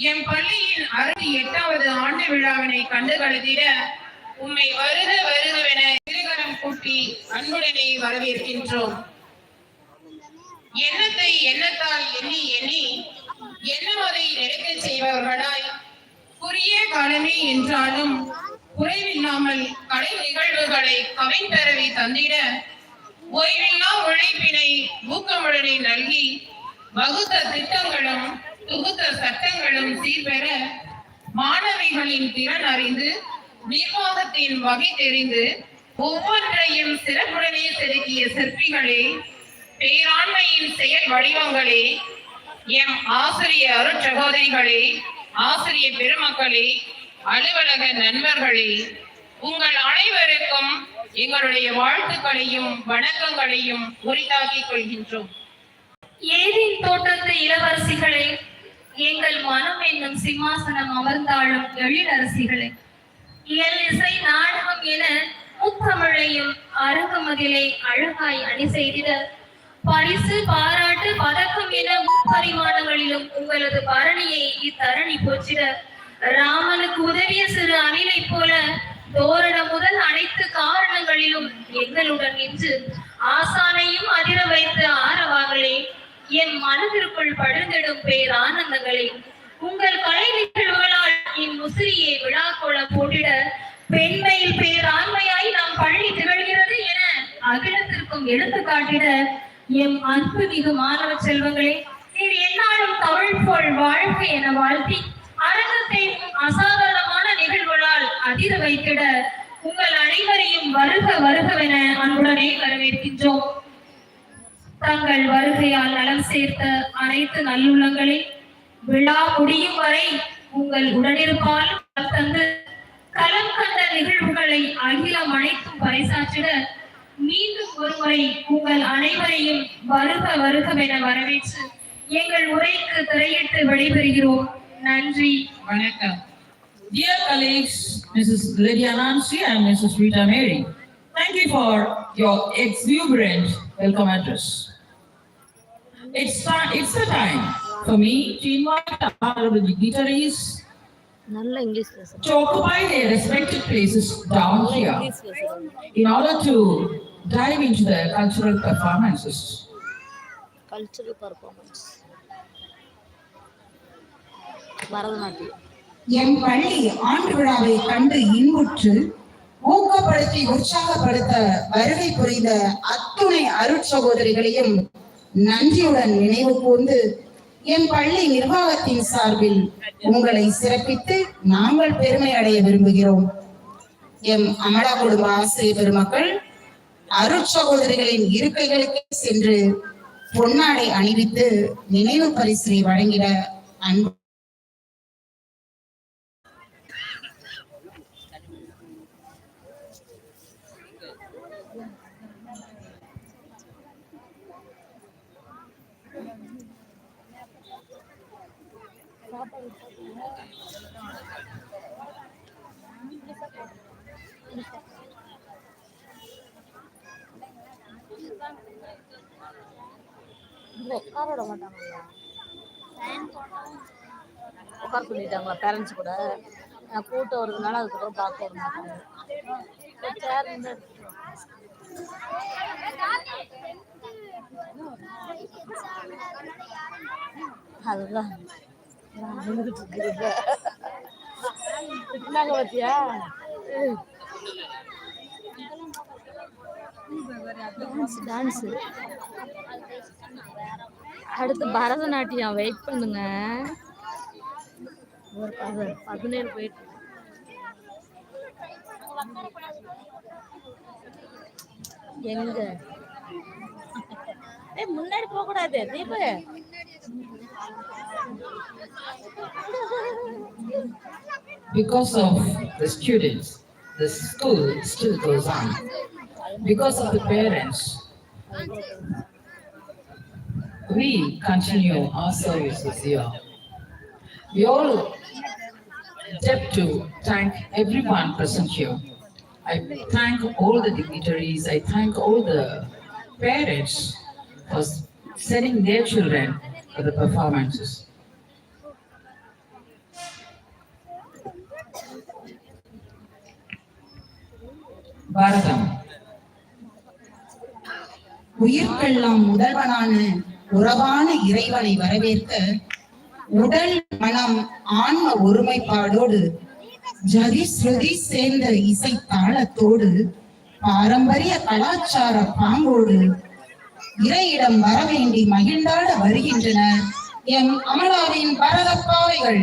என் பள்ளியின் அறுபத்தி எட்டாவது ஆண்டு விழாவினை கண்டு கழுதிட உம்மை வருக வருகவென திருகரம் கூட்டி அன்புடனே வரவேற்கின்றோம். எண்ணத்தை எண்ணத்தால் எண்ணி எண்ணி எண்ணுவதை நினைக்கச் செய்பவர்களாய் குறுகிய காலமே என்றாலும் குறைவில்லாமல் கலை நிகழ்வுகளை கவின்பெறவை தந்திட ஓய்வில்லா உழைப்பினை ஊக்கமுடனே நல்கி வகுத்த திட்டங்களும் தொகுத்த சட்டங்களும் சீர்பெற மாணவிகளின் திறன் அறிந்து நிர்வாகத்தின் வகை தெரிந்து ஒவ்வொன்றையும் சிறப்புடனே செதுக்கிய சிற்பிகளே பேராண்மையின் செயல் வடிவங்களே எம் ஆசிரிய அருட்சகோதரிகளே ஆசிரிய பெருமக்களே அலுவலக நண்பர்களே உங்கள் அனைவருக்கும் எங்களுடைய வாழ்த்துக்களையும் வணக்கங்களையும் உரித்தாக்கிக் கொள்கின்றோம். ஏரின் தோட்டத்து இளவரசிகளே எங்கள் மனம் என்னும் சிம்மாசனம் அமர்ந்தாளும் எழிலரசிகளே. இயல் இசை நாடகம் என முத்தமிழையும் அருகமதிலே அழகாய் அணி செய்திட பரிசு பாராட்டு பதக்கம் என முப்பரிமாணங்களிலும் உங்களது பரணியை இத்தரணி போச்சிட ராமனுக்கு உதவிய சிறு அணிலை போல தோரண முதல் அனைத்து காரணங்களிலும் எங்களுடன் நின்று ஆசானையும் அதிர வைத்து என் மனதிற்குள் படுந்திடும் பேரானந்தங்களே உங்கள் கலை நிகழ்வுகளால் என் முசிறியை விழாக்கோலம் போட்டிட பெண்மையில் பேராண்மையாய் நாம் பள்ளி திகழ்கிறது என அகிலத்திற்கும் எடுத்து காட்டிட எம் அன்பு மிகு மாணவ செல்வங்களே நீர் என்னாலும் தமிழ் போல் வாழ்க்கை என வாழ்த்தி அரங்கத்தை அசாதாரணமான நிகழ்வுகளால் அதிர வைத்திட உங்கள் அனைவரையும் வருக வருகவென அன்புடனே வரவேற்கின்றோம். தங்கள் வருகையால் நலம் சேர்த்த அனைத்து நல்லுள்ளங்களை விழா முடியும் வரை உங்கள் உடனிருப்பால் தந்து களம் கண்ட நிகழ்வுகளை அகிலம் அனைத்தும் பறைசாற்றிட மீண்டும் ஒருமுறை உங்கள் அனைவரையும் வருக வருகவென வரவேற்று எங்கள் உரைக்கு திரையிட்டு விடைபெறுகிறோம் நன்றி வணக்கம் Dear colleagues, Mrs. Lydia Nancy and Mrs. Rita Mary, thank you for your exuberant welcome address. It's time, it's the time for me to invite our honorable dignitaries நல்ல இங்கிலீஷ் பேசுறேன் to occupy their respected places down here English பேசுறேன் in order to dive into the cultural performances. Cultural performance Bharatanatyam என் பள்ளி ஆண்டு விழாவை கண்டு இன்புற்று ஊக்கப்படுத்தி உற்சாகப்படுத்த வருகை புரிந்த அத்துணை அருட்சகோதரிகளையும் நன்றியுடன் நினைவு கூர்ந்து என் பள்ளி நிர்வாகத்தின் சார்பில் உங்களை சிறப்பித்து நாங்கள் பெருமை அடைய விரும்புகிறோம். எம் அமலா குடும்ப ஆசிரியர் பெருமக்கள் அருட்சகோதரிகளின் இருக்கைகளுக்கு சென்று பொன்னாடை அணிவித்து நினைவு பரிசினை வழங்கிட அன்பு இங்க உட்கார விட மாட்டாங்களா உட்கார சொல்லிட்டாங்களா பேரண்ட்ஸ் கூட. நான் கூட்டம் வருதுனால அதுக்கப்புறம் பார்க்க வர மாட்டாங்க. சேர் இருந்தா எடுத்துட்டு வா. அதுதான் திட்டினாங்க பாத்தியா? டான்ஸ் அடுத்து பரதநாட்டியம் வெயிட் பண்ணுங்க ஒரு பத பதினேழு போயிட்டு எங்க முன்னாடி போக கூடாது Deepu Because of the students, the school still goes on. Because of the parents, we continue our service with you. We all debt to thank everyone present here. I thank all the dignitaries, I thank all the parents for sending their children for the performances. பாரதம் உயிர்க்கெல்லாம் முதல்வனான உறவான இறைவனை வரவேற்க உடல் மனம் ஆன்ம ஒருமைப்பாடோடு ஜதி ஸ்ருதி சேர்ந்த இசை தாளத்தோடு பாரம்பரிய கலாச்சார பாங்கோடு இறையிடம் வரவேண்டி மகிழ்ந்தாட வருகின்றனர் எம் அமலாவின் பரதப்பாவைகள்